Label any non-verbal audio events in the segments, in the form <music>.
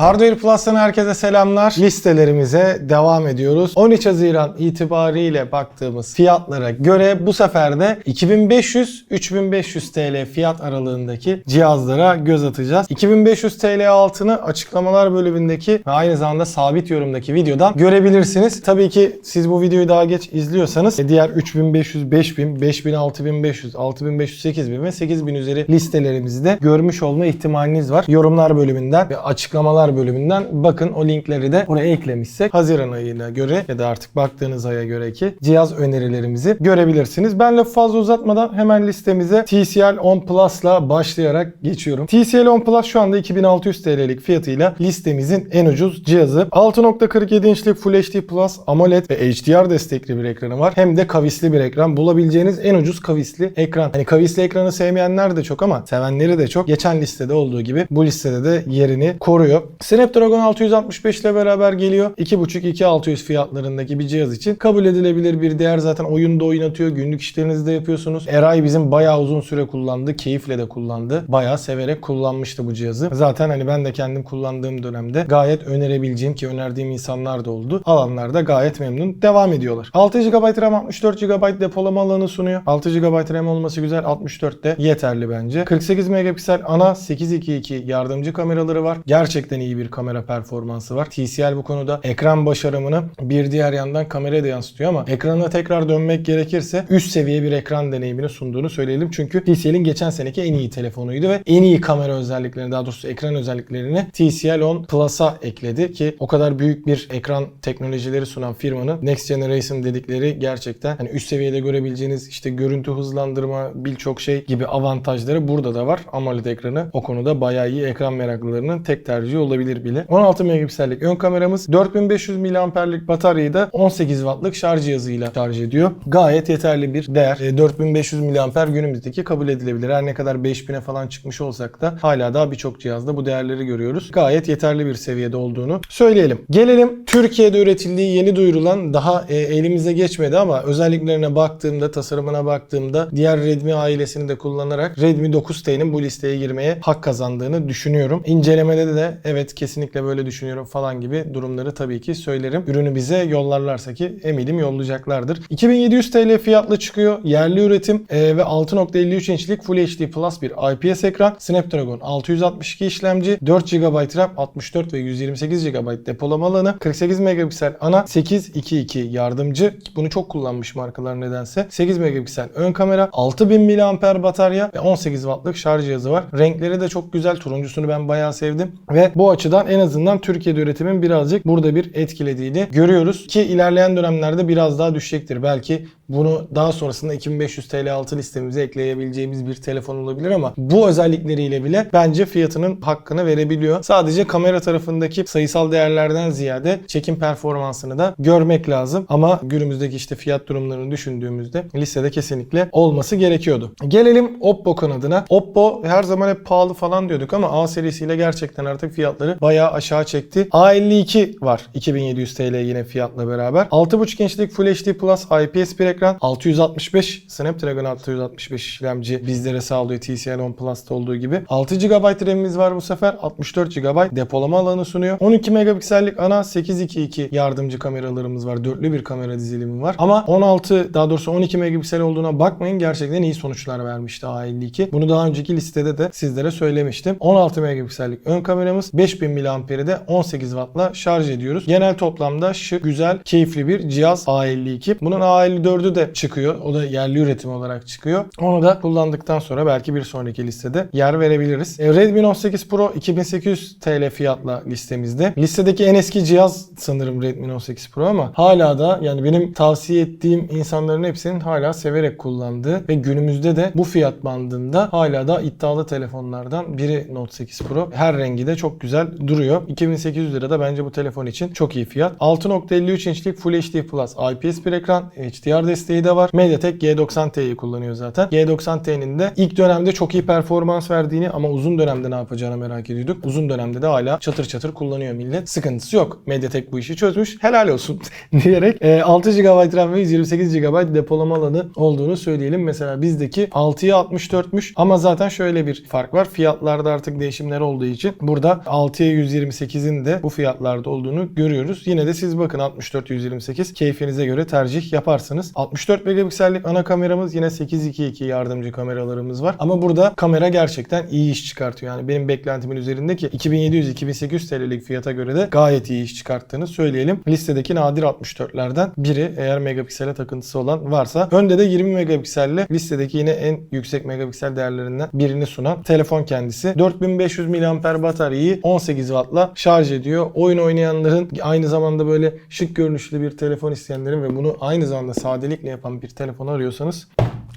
Hardware Plus'tan herkese selamlar. Listelerimize devam ediyoruz. 13 Haziran itibariyle baktığımız fiyatlara göre bu sefer de 2500-3500 TL fiyat aralığındaki cihazlara göz atacağız. 2500 TL altını açıklamalar bölümündeki ve aynı zamanda sabit yorumdaki videodan görebilirsiniz. Tabii ki siz bu videoyu daha geç izliyorsanız e, diğer 3500, 5000, 5000, 6500, 6500, 8000 ve 8000 üzeri listelerimizi de görmüş olma ihtimaliniz var. Yorumlar bölümünden ve açıklamalar bölümünden bakın o linkleri de oraya eklemişsek Haziran ayına göre ya da artık baktığınız aya göre ki cihaz önerilerimizi görebilirsiniz. Ben lafı fazla uzatmadan hemen listemize TCL 10 Plus'la başlayarak geçiyorum. TCL 10 Plus şu anda 2600 TL'lik fiyatıyla listemizin en ucuz cihazı. 6.47 inçlik Full HD Plus AMOLED ve HDR destekli bir ekranı var. Hem de kavisli bir ekran. Bulabileceğiniz en ucuz kavisli ekran. Hani kavisli ekranı sevmeyenler de çok ama sevenleri de çok. Geçen listede olduğu gibi bu listede de yerini koruyor. Snapdragon 665 ile beraber geliyor. 2.5-2.600 fiyatlarındaki bir cihaz için kabul edilebilir bir değer. Zaten oyunda oynatıyor. Günlük işlerinizi de yapıyorsunuz. Eray bizim bayağı uzun süre kullandı. Keyifle de kullandı. Bayağı severek kullanmıştı bu cihazı. Zaten hani ben de kendim kullandığım dönemde gayet önerebileceğim ki önerdiğim insanlar da oldu. Alanlar da gayet memnun. Devam ediyorlar. 6 GB RAM 64 GB depolama alanı sunuyor. 6 GB RAM olması güzel. 64 de yeterli bence. 48 megapiksel ana 822 yardımcı kameraları var. Gerçekten iyi bir kamera performansı var. TCL bu konuda ekran başarımını bir diğer yandan kameraya da yansıtıyor ama ekrana tekrar dönmek gerekirse üst seviye bir ekran deneyimini sunduğunu söyleyelim. Çünkü TCL'in geçen seneki en iyi telefonuydu ve en iyi kamera özelliklerini daha doğrusu ekran özelliklerini TCL 10 Plus'a ekledi ki o kadar büyük bir ekran teknolojileri sunan firmanın Next Generation dedikleri gerçekten hani üst seviyede görebileceğiniz işte görüntü hızlandırma birçok şey gibi avantajları burada da var. AMOLED ekranı o konuda bayağı iyi ekran meraklılarının tek tercihi olabilir bile. 16 megapiksellik ön kameramız 4500 mAh'lik bataryayı da 18 wattlık şarj cihazıyla şarj ediyor. Gayet yeterli bir değer. E, 4500 mAh günümüzdeki kabul edilebilir. Her ne kadar 5000'e falan çıkmış olsak da hala daha birçok cihazda bu değerleri görüyoruz. Gayet yeterli bir seviyede olduğunu söyleyelim. Gelelim Türkiye'de üretildiği yeni duyurulan daha e, elimize geçmedi ama özelliklerine baktığımda, tasarımına baktığımda diğer Redmi ailesini de kullanarak Redmi 9T'nin bu listeye girmeye hak kazandığını düşünüyorum. İncelemede de evet kesinlikle böyle düşünüyorum falan gibi durumları tabii ki söylerim. Ürünü bize yollarlarsa ki eminim yollayacaklardır. 2700 TL fiyatla çıkıyor. Yerli üretim e, ve 6.53 inçlik Full HD Plus bir IPS ekran. Snapdragon 662 işlemci, 4 GB RAM, 64 ve 128 GB depolama alanı, 48 megapiksel ana, 822 yardımcı. Bunu çok kullanmış markalar nedense. 8 megapiksel ön kamera, 6000 mAh batarya ve 18 wattlık şarj cihazı var. Renkleri de çok güzel. Turuncusunu ben bayağı sevdim. Ve bu açıdan en azından Türkiye'de üretimin birazcık burada bir etkilediğini görüyoruz. Ki ilerleyen dönemlerde biraz daha düşecektir. Belki bunu daha sonrasında 2500 TL altı listemize ekleyebileceğimiz bir telefon olabilir ama bu özellikleriyle bile bence fiyatının hakkını verebiliyor. Sadece kamera tarafındaki sayısal değerlerden ziyade çekim performansını da görmek lazım. Ama günümüzdeki işte fiyat durumlarını düşündüğümüzde listede kesinlikle olması gerekiyordu. Gelelim Oppo kanadına. Oppo her zaman hep pahalı falan diyorduk ama A serisiyle gerçekten artık fiyatları bayağı aşağı çekti. A52 var 2700 TL yine fiyatla beraber. 6.5 inçlik Full HD Plus IPS bir ekran. 665 Snapdragon 665 işlemci bizlere sağlıyor TCL 10 Plus'ta olduğu gibi. 6 GB RAM'imiz var bu sefer. 64 GB depolama alanı sunuyor. 12 megapiksellik ana 822 yardımcı kameralarımız var. Dörtlü bir kamera dizilimi var. Ama 16 daha doğrusu 12 megapiksel olduğuna bakmayın gerçekten iyi sonuçlar vermişti A52. Bunu daha önceki listede de sizlere söylemiştim. 16 megapiksellik ön kameramız 5000 mAh'de de 18 Watt'la şarj ediyoruz. Genel toplamda şık, güzel, keyifli bir cihaz A52. Bunun A54'ü de çıkıyor. O da yerli üretim olarak çıkıyor. Onu da kullandıktan sonra belki bir sonraki listede yer verebiliriz. E, Redmi Note 8 Pro 2800 TL fiyatla listemizde. Listedeki en eski cihaz sanırım Redmi Note 8 Pro ama hala da yani benim tavsiye ettiğim insanların hepsinin hala severek kullandığı ve günümüzde de bu fiyat bandında hala da iddialı telefonlardan biri Note 8 Pro. Her rengi de çok güzel duruyor. 2800 lira da bence bu telefon için çok iyi fiyat. 6.53 inçlik Full HD Plus IPS bir ekran, HDR desteği de var. MediaTek G90T'yi kullanıyor zaten. G90T'nin de ilk dönemde çok iyi performans verdiğini ama uzun dönemde ne yapacağını merak ediyorduk. Uzun dönemde de hala çatır çatır kullanıyor millet. Sıkıntısı yok. MediaTek bu işi çözmüş. Helal olsun <laughs> diyerek e, 6 GB RAM ve 128 GB depolama alanı olduğunu söyleyelim. Mesela bizdeki 6'ya 64'müş ama zaten şöyle bir fark var. Fiyatlarda artık değişimler olduğu için burada 6'ya 128'in de bu fiyatlarda olduğunu görüyoruz. Yine de siz bakın 64 128 keyfinize göre tercih yaparsınız. 64 megapiksellik ana kameramız yine 822 yardımcı kameralarımız var. Ama burada kamera gerçekten iyi iş çıkartıyor. Yani benim beklentimin üzerindeki 2700-2800 TL'lik fiyata göre de gayet iyi iş çıkarttığını söyleyelim. Listedeki nadir 64'lerden biri eğer megapiksele takıntısı olan varsa. Önde de 20 megapikselle listedeki yine en yüksek megapiksel değerlerinden birini sunan telefon kendisi. 4500 mAh bataryayı 18 Watt'la şarj ediyor. Oyun oynayanların aynı zamanda böyle şık görünüşlü bir telefon isteyenlerin ve bunu aynı zamanda sadelikle yapan bir telefon arıyorsanız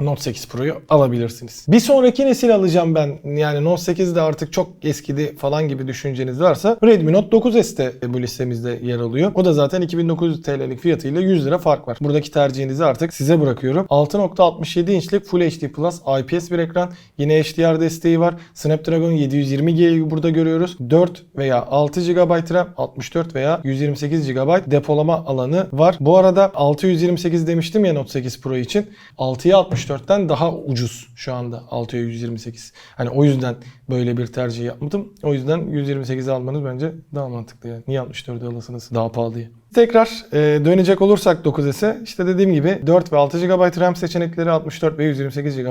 Note 8 Pro'yu alabilirsiniz. Bir sonraki nesil alacağım ben. Yani Note 8 de artık çok eskidi falan gibi düşünceniz varsa Redmi Note 9S de bu listemizde yer alıyor. O da zaten 2900 TL'lik fiyatıyla 100 lira fark var. Buradaki tercihinizi artık size bırakıyorum. 6.67 inçlik Full HD Plus IPS bir ekran. Yine HDR desteği var. Snapdragon 720G'yi burada görüyoruz. 4 veya 6 GB RAM, 64 veya 128 GB depolama alanı var. Bu arada 628 demiştim ya Note 8 Pro için. 6'ya 64'ten daha ucuz şu anda 6'ya 128. Hani o yüzden böyle bir tercih yapmadım. O yüzden 128'i almanız bence daha mantıklı yani. Niye 64'ü alasınız daha pahalıya? Tekrar e, dönecek olursak 9S'e işte dediğim gibi 4 ve 6 GB RAM seçenekleri 64 ve 128 GB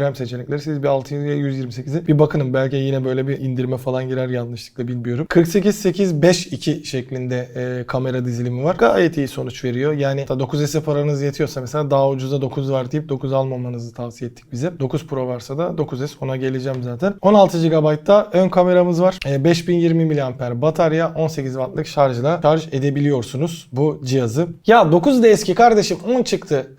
RAM seçenekleri. Siz bir 6 ve 128'e bir bakının belki yine böyle bir indirme falan girer yanlışlıkla bilmiyorum. 48 8 5 2 şeklinde e, kamera dizilimi var. Gayet iyi sonuç veriyor. Yani 9S'e paranız yetiyorsa mesela daha ucuza 9 var deyip 9 almamanızı tavsiye ettik bize. 9 Pro varsa da 9S ona geleceğim zaten. 16 GB'da ön kameramız var. E, 5020 mAh batarya 18 Watt'lık şarjla şarj edebiliyorsunuz bu cihazı. Ya 9 da eski kardeşim 10 çıktı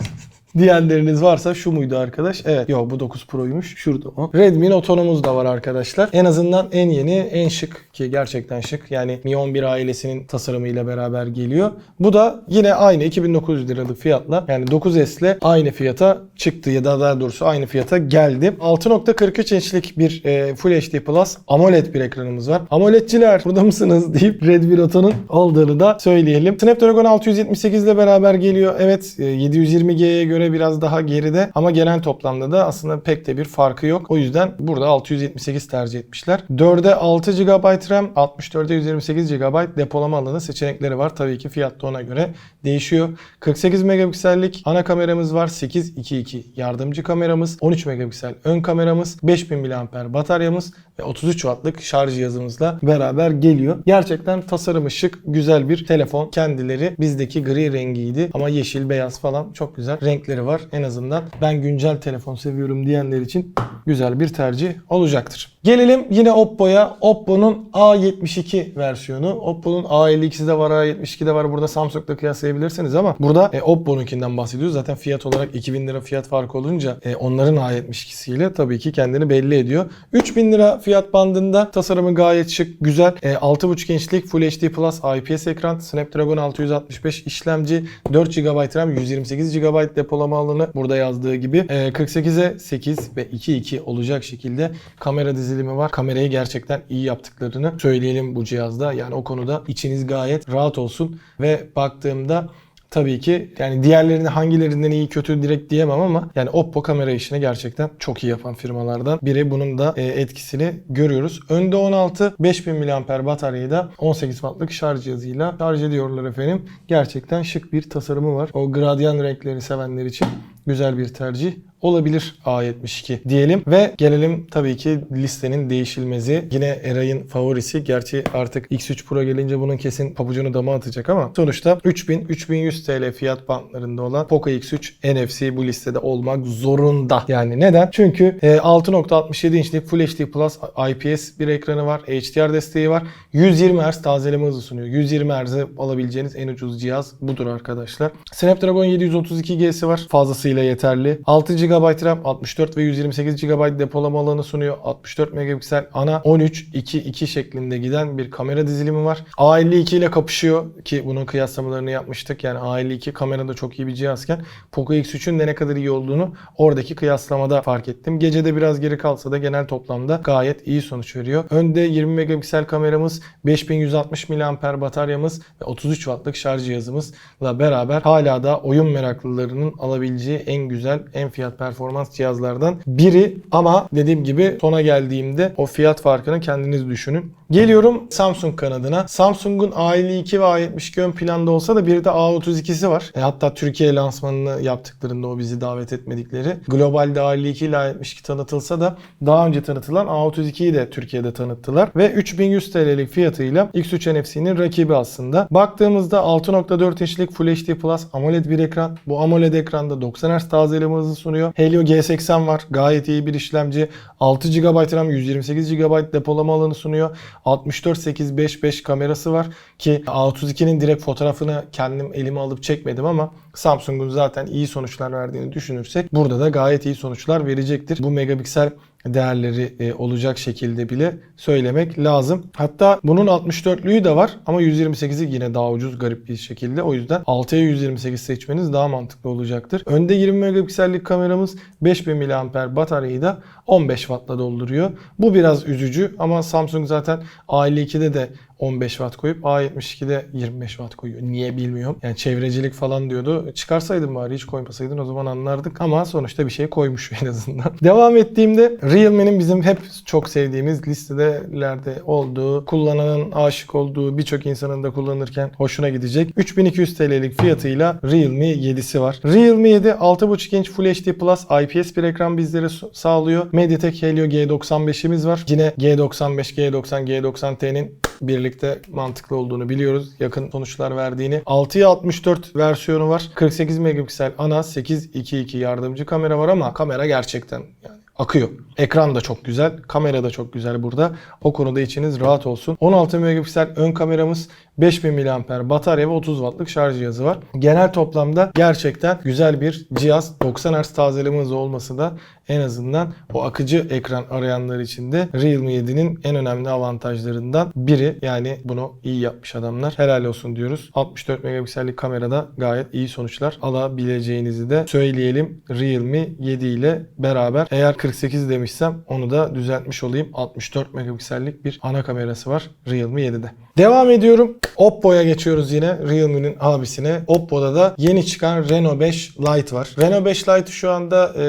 diyenleriniz varsa şu muydu arkadaş? Evet. Yok bu 9 Pro'ymuş. Şurada o. Redmi Note 10'umuz da var arkadaşlar. En azından en yeni, en şık ki gerçekten şık. Yani Mi 11 ailesinin tasarımıyla beraber geliyor. Bu da yine aynı 2900 liralık fiyatla yani 9S ile aynı fiyata çıktı ya da daha doğrusu aynı fiyata geldi. 6.43 inçlik bir e, Full HD Plus AMOLED bir ekranımız var. AMOLED'ciler burada mısınız deyip Redmi Note 10'un olduğunu da söyleyelim. Snapdragon 678 ile beraber geliyor. Evet e, 720G'ye göre biraz daha geride ama genel toplamda da aslında pek de bir farkı yok. O yüzden burada 678 tercih etmişler. 4'e 6 GB RAM, 64'e 128 GB depolama alanı seçenekleri var. Tabii ki fiyat da ona göre değişiyor. 48 megapiksellik ana kameramız var. 822 yardımcı kameramız, 13 megapiksel ön kameramız, 5000 mAh bataryamız ve 33 wattlık şarj cihazımızla beraber geliyor. Gerçekten tasarımı şık, güzel bir telefon. Kendileri bizdeki gri rengiydi ama yeşil, beyaz falan çok güzel renkleri var. En azından ben güncel telefon seviyorum diyenler için güzel bir tercih olacaktır. Gelelim yine Oppo'ya. Oppo'nun A72 versiyonu. Oppo'nun A52'si de var, A72 de var. Burada Samsung'la kıyaslayabilirsiniz ama burada e, Oppo'nunkinden bahsediyoruz. Zaten fiyat olarak 2000 lira fiyat farkı olunca e, onların A72'siyle tabii ki kendini belli ediyor. 3000 lira fiyat bandında tasarımı gayet şık, güzel. E, 6.5 inçlik Full HD Plus IPS ekran, Snapdragon 665 işlemci, 4 GB RAM, 128 GB depolama alanı burada yazdığı gibi. E, 48'e 8 ve 2.2 olacak şekilde kamera dizilimi var. Kamerayı gerçekten iyi yaptıklarını söyleyelim bu cihazda. Yani o konuda içiniz gayet rahat olsun ve baktığımda Tabii ki yani diğerlerini hangilerinden iyi kötü direkt diyemem ama yani Oppo kamera işini gerçekten çok iyi yapan firmalardan biri. Bunun da e, etkisini görüyoruz. Önde 16 5000 mAh bataryayı da 18 wattlık şarj cihazıyla şarj ediyorlar efendim. Gerçekten şık bir tasarımı var. O gradyan renklerini sevenler için güzel bir tercih olabilir A72 diyelim ve gelelim tabii ki listenin değişilmezi. Yine Eray'ın favorisi. Gerçi artık X3 Pro gelince bunun kesin pabucunu dama atacak ama sonuçta 3000-3100 TL fiyat bandlarında olan Poco X3 NFC bu listede olmak zorunda. Yani neden? Çünkü e, 6.67 inçlik Full HD Plus IPS bir ekranı var. HDR desteği var. 120 Hz tazeleme hızı sunuyor. 120 Hz'e alabileceğiniz en ucuz cihaz budur arkadaşlar. Snapdragon 732G'si var. Fazlasıyla yeterli. 6 GB RAM, 64 ve 128 GB depolama alanı sunuyor. 64 megapiksel ana 13 2 2 şeklinde giden bir kamera dizilimi var. A52 ile kapışıyor ki bunun kıyaslamalarını yapmıştık. Yani A52 kamerada çok iyi bir cihazken Poco X3'ün de ne kadar iyi olduğunu oradaki kıyaslamada fark ettim. Gecede biraz geri kalsa da genel toplamda gayet iyi sonuç veriyor. Önde 20 megapiksel kameramız, 5160 mAh bataryamız ve 33 wattlık şarj cihazımızla beraber hala da oyun meraklılarının alabileceği en güzel, en fiyat performans cihazlardan biri. Ama dediğim gibi sona geldiğimde o fiyat farkını kendiniz düşünün. Geliyorum Samsung kanadına. Samsung'un A52 ve A72 ön planda olsa da bir de A32'si var. E, hatta Türkiye lansmanını yaptıklarında o bizi davet etmedikleri. Globalde A52 ile A72 tanıtılsa da daha önce tanıtılan A32'yi de Türkiye'de tanıttılar. Ve 3100 TL'lik fiyatıyla X3 NFC'nin rakibi aslında. Baktığımızda 6.4 inçlik Full HD Plus AMOLED bir ekran. Bu AMOLED ekranda 90 Hz tazeleme hızı sunuyor. Helio G80 var. Gayet iyi bir işlemci. 6 GB RAM, 128 GB depolama alanı sunuyor. 64-855 kamerası var ki A32'nin direkt fotoğrafını kendim elime alıp çekmedim ama Samsung'un zaten iyi sonuçlar verdiğini düşünürsek burada da gayet iyi sonuçlar verecektir. Bu megapiksel değerleri e, olacak şekilde bile söylemek lazım. Hatta bunun 64'lüğü de var ama 128'i yine daha ucuz garip bir şekilde. O yüzden 6'ya 128 seçmeniz daha mantıklı olacaktır. Önde 20 megapiksellik kameramız 5000 mAh bataryayı da 15 Watt'la dolduruyor. Bu biraz üzücü ama Samsung zaten A52'de de 15 watt koyup A72'de 25 watt koyuyor. Niye bilmiyorum. Yani çevrecilik falan diyordu. Çıkarsaydın bari hiç koymasaydın o zaman anlardık. Ama sonuçta bir şey koymuş <laughs> en azından. Devam ettiğimde Realme'nin bizim hep çok sevdiğimiz listelerde olduğu, kullananın aşık olduğu, birçok insanın da kullanırken hoşuna gidecek. 3200 TL'lik fiyatıyla Realme 7'si var. Realme 7 6.5 inç Full HD Plus IPS bir ekran bizlere sağlıyor. Mediatek Helio G95'imiz var. Yine G95, G90, G90T'nin birlikte mantıklı olduğunu biliyoruz. Yakın sonuçlar verdiğini. 6'ya 64 versiyonu var. 48 megapiksel ana 822 yardımcı kamera var ama kamera gerçekten yani akıyor. Ekran da çok güzel, kamera da çok güzel burada. O konuda içiniz rahat olsun. 16 megapiksel ön kameramız, 5000 mAh batarya ve 30 wattlık şarj cihazı var. Genel toplamda gerçekten güzel bir cihaz. 90 Hz tazeleme hızı olması da en azından o akıcı ekran arayanlar için de Realme 7'nin en önemli avantajlarından biri. Yani bunu iyi yapmış adamlar. Helal olsun diyoruz. 64 megapiksellik kamerada gayet iyi sonuçlar alabileceğinizi de söyleyelim. Realme 7 ile beraber eğer 48 demişsem onu da düzeltmiş olayım. 64 megapiksellik bir ana kamerası var Realme 7'de. Devam ediyorum. Oppo'ya geçiyoruz yine. Realme'nin abisine. Oppo'da da yeni çıkan Reno 5 Lite var. Reno 5 Lite şu anda e,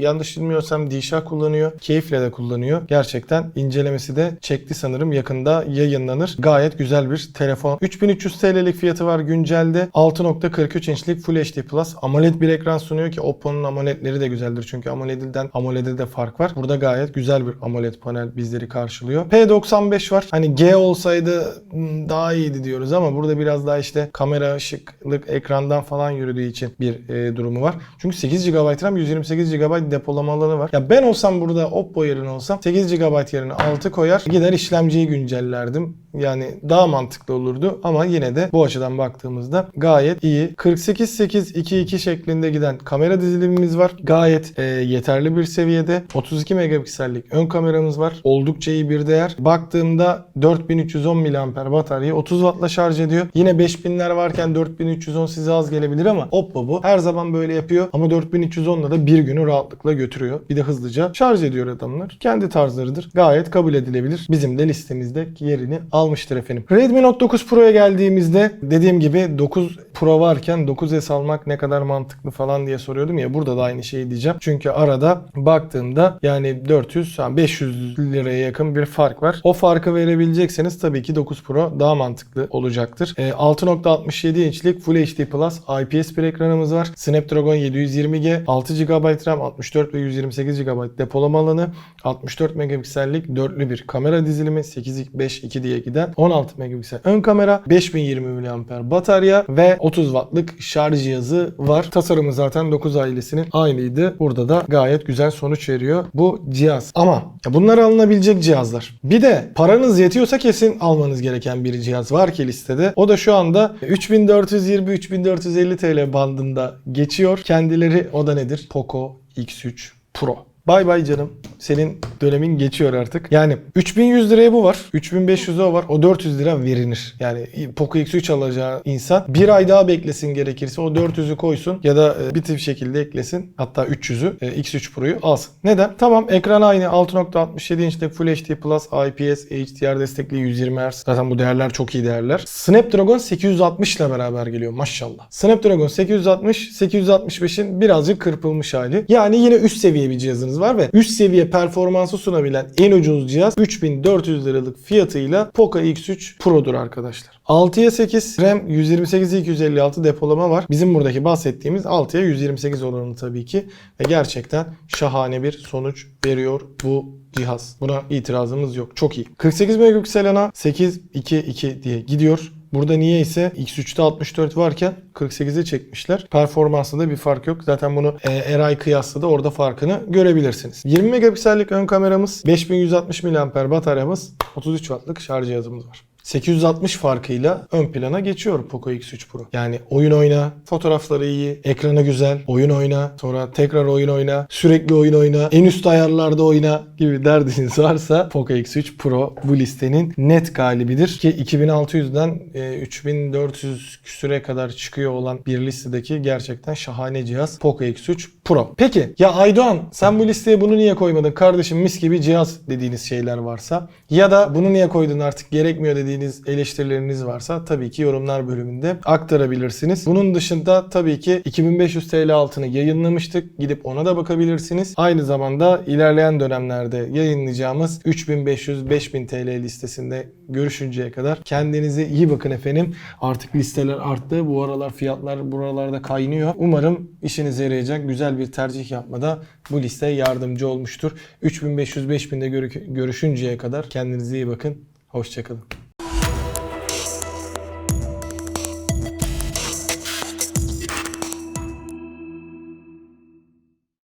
yanlış bilmiyorsam Dişa kullanıyor. Keyifle de kullanıyor. Gerçekten incelemesi de çekti sanırım. Yakında yayınlanır. Gayet güzel bir telefon. 3300 TL'lik fiyatı var güncelde. 6.43 inçlik Full HD Plus AMOLED bir ekran sunuyor ki Oppo'nun AMOLED'leri de güzeldir. Çünkü AMOLED'den AMOLED'e de fark var. Burada gayet güzel bir AMOLED panel bizleri karşılıyor. P95 var. Hani G olsaydı hmm, daha iyiydi diyoruz ama burada biraz daha işte kamera ışıklık ekrandan falan yürüdüğü için bir e, durumu var. Çünkü 8 GB RAM 128 GB depolama alanı var. Ya ben olsam burada Oppo yerine olsam 8 GB yerine 6 koyar gider işlemciyi güncellerdim. Yani daha mantıklı olurdu ama yine de bu açıdan baktığımızda gayet iyi. 48-8-2-2 şeklinde giden kamera dizilimimiz var. Gayet e, yeterli bir seviyede. 32 megapiksellik ön kameramız var. Oldukça iyi bir değer. Baktığımda 4310 mAh bataryayı 30 wattla şarj ediyor. Yine 5000'ler varken 4310 size az gelebilir ama Oppo bu. Her zaman böyle yapıyor ama 4310'la da bir günü rahatlıkla götürüyor. Bir de hızlıca şarj ediyor adamlar. Kendi tarzlarıdır. Gayet kabul edilebilir. Bizim de listemizde yerini almıştır efendim. Redmi Note 9 Pro'ya geldiğimizde dediğim gibi 9 Pro varken 9S almak ne kadar mantıklı falan diye soruyordum ya. Burada da aynı şeyi diyeceğim. Çünkü arada baktığımda yani 400 yani 500 liraya yakın bir fark var. O farkı verebilecekseniz tabii ki 9 Pro daha mantıklı olacaktır. E, 6.67 inçlik Full HD Plus IPS bir ekranımız var. Snapdragon 720G, 6 GB RAM, 64 ve 128 GB depolama alanı, 64 megapiksellik dörtlü bir kamera dizilimi, 8-5-2 diye giden 16 megapiksel ön kamera, 5020 mAh batarya ve 30 wattlık şarj cihazı var. Tasarımı zaten 9 ailesinin aynıydı. Burada da gayet güzel sonuç veriyor bu cihaz. Ama bunlar alınabilecek cihazlar. Bir de paranız yetiyorsa kesin almanız gereken bir cihaz var ki listede. O da şu anda 3420-3450 TL bandında geçiyor. Kendileri o da nedir? Poco X3 Pro. Bay bay canım. Senin dönemin geçiyor artık. Yani 3100 liraya bu var. 3500'e o var. O 400 lira verilir. Yani Poco X3 alacağı insan bir ay daha beklesin gerekirse o 400'ü koysun ya da e, bir tip şekilde eklesin. Hatta 300'ü e, X3 Pro'yu alsın. Neden? Tamam ekran aynı 6.67 inçlik Full HD Plus IPS HDR destekli 120 Hz. Zaten bu değerler çok iyi değerler. Snapdragon 860 ile beraber geliyor maşallah. Snapdragon 860 865'in birazcık kırpılmış hali. Yani yine üst seviye bir cihazınız var ve üst seviye performansı sunabilen en ucuz cihaz 3400 liralık fiyatıyla Poco X3 Pro'dur arkadaşlar. 6'ya 8 RAM 128 256 depolama var. Bizim buradaki bahsettiğimiz 6'ya 128 olanı tabii ki ve gerçekten şahane bir sonuç veriyor bu cihaz. Buna itirazımız yok. Çok iyi. 48 megapiksel ana 8 2 2 diye gidiyor. Burada niye ise X3'te 64 varken 48'e çekmişler. Performansında bir fark yok. Zaten bunu e, RI kıyasla da orada farkını görebilirsiniz. 20 megapiksellik ön kameramız, 5160 mAh bataryamız, 33 wattlık şarj cihazımız var. 860 farkıyla ön plana geçiyor Poco X3 Pro. Yani oyun oyna, fotoğrafları iyi, ekranı güzel, oyun oyna, sonra tekrar oyun oyna, sürekli oyun oyna, en üst ayarlarda oyna gibi derdiniz <laughs> varsa Poco X3 Pro bu listenin net galibidir. Ki 2600'den e, 3400 küsüre kadar çıkıyor olan bir listedeki gerçekten şahane cihaz Poco X3 Pro. Peki ya Aydoğan sen bu listeye bunu niye koymadın kardeşim mis gibi cihaz dediğiniz şeyler varsa ya da bunu niye koydun artık gerekmiyor dediğiniz eleştirileriniz varsa tabii ki yorumlar bölümünde aktarabilirsiniz. Bunun dışında tabii ki 2500 TL altını yayınlamıştık. Gidip ona da bakabilirsiniz. Aynı zamanda ilerleyen dönemlerde yayınlayacağımız 3500-5000 TL listesinde görüşünceye kadar kendinize iyi bakın efendim. Artık listeler arttı. Bu aralar fiyatlar buralarda kaynıyor. Umarım işinize yarayacak güzel bir tercih yapmada bu liste yardımcı olmuştur. 3500-5000'de görü- görüşünceye kadar kendinize iyi bakın. Hoşçakalın.